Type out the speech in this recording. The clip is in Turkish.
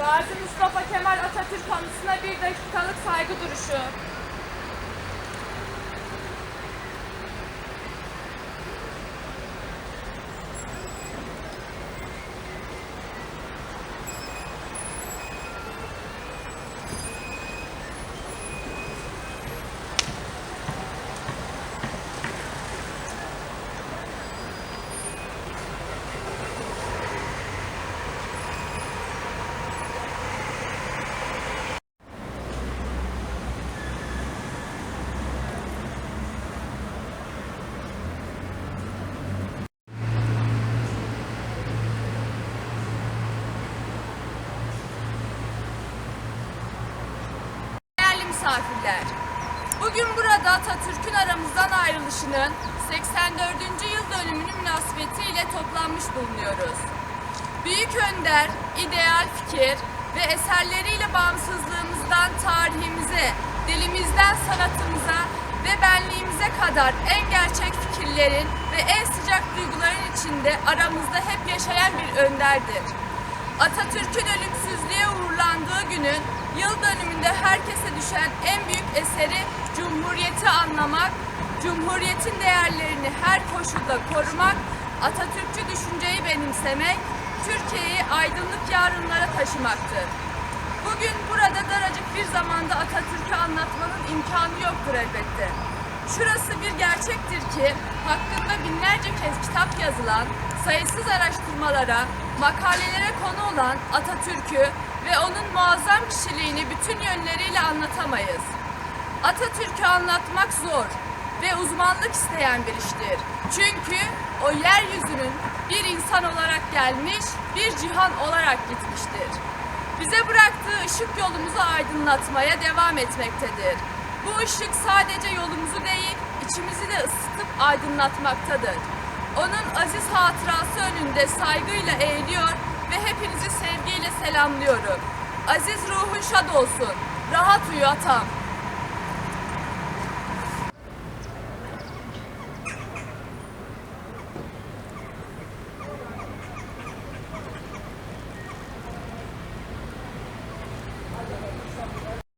Gazi Mustafa Kemal Atatürk anısına bir dakikalık saygı duruşu. Misafirler, bugün burada Atatürk'ün aramızdan ayrılışının 84. yıl dönümünün münasebetiyle toplanmış bulunuyoruz. Büyük önder, ideal fikir ve eserleriyle bağımsızlığımızdan tarihimize, dilimizden sanatımıza ve benliğimize kadar en gerçek fikirlerin ve en sıcak duyguların içinde aramızda hep yaşayan bir önderdir. Atatürk'ün ölümsüzlüğe uğurlandığı günün yıl dönümünde herkese düşen en büyük eseri Cumhuriyeti anlamak, Cumhuriyetin değerlerini her koşulda korumak, Atatürkçü düşünceyi benimsemek, Türkiye'yi aydınlık yarınlara taşımaktır. Bugün burada daracık bir zamanda Atatürk'ü anlatmanın imkanı yoktur elbette. Şurası bir gerçektir ki hakkında binlerce kez kitap yazılan, sayısız araştırmalara, makalelere konu olan Atatürk'ü ve onun muazzam kişiliğini bütün yönleriyle anlatamayız. Atatürk'ü anlatmak zor ve uzmanlık isteyen bir iştir. Çünkü o yeryüzünün bir insan olarak gelmiş, bir cihan olarak gitmiştir. Bize bıraktığı ışık yolumuzu aydınlatmaya devam etmektedir. Bu ışık sadece yolumuzu değil, içimizi de ısıtıp aydınlatmaktadır. Onun aziz hatırası önünde saygıyla eğiliyor ve hepinizi sevgiyle selamlıyorum. Aziz ruhun şad olsun. Rahat uyu atam.